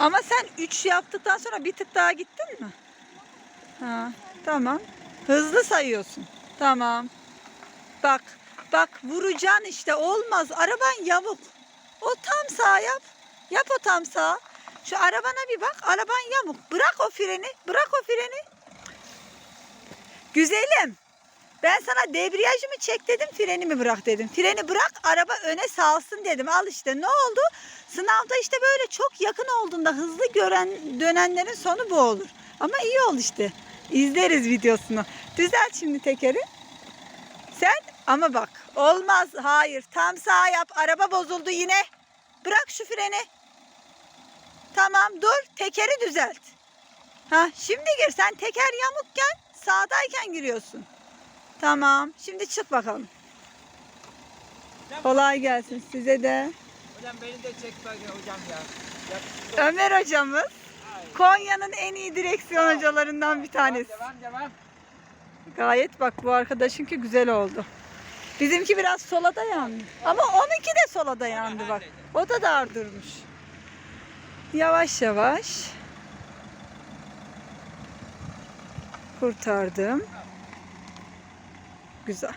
Ama sen 3 yaptıktan sonra bir tık daha gittin mi? Ha, tamam. Hızlı sayıyorsun. Tamam. Bak, bak vuracaksın işte olmaz. Araban yamuk. O tam sağ yap. Yap o tam sağ. Şu arabana bir bak. Araban yamuk. Bırak o freni. Bırak o freni. Güzelim. Ben sana debriyajımı çek dedim, frenimi bırak dedim. Freni bırak, araba öne salsın dedim. Al işte ne oldu? Sınavda işte böyle çok yakın olduğunda hızlı gören dönenlerin sonu bu olur. Ama iyi oldu işte. İzleriz videosunu. Düzelt şimdi tekeri. Sen ama bak olmaz hayır tam sağ yap araba bozuldu yine. Bırak şu freni. Tamam dur tekeri düzelt. Ha şimdi gir sen teker yamukken sağdayken giriyorsun. Tamam şimdi çık bakalım. Kolay gelsin size de. Hocam beni de çek hocam ya. ya Ömer hocamız. Konya'nın en iyi direksiyon hocalarından bir tanesi. Devam devam. Gayet bak bu arkadaşınki güzel oldu. Bizimki biraz sola dayandı. Ama onunki de sola dayandı bak. O da dar durmuş. Yavaş yavaş. Kurtardım. Güzel.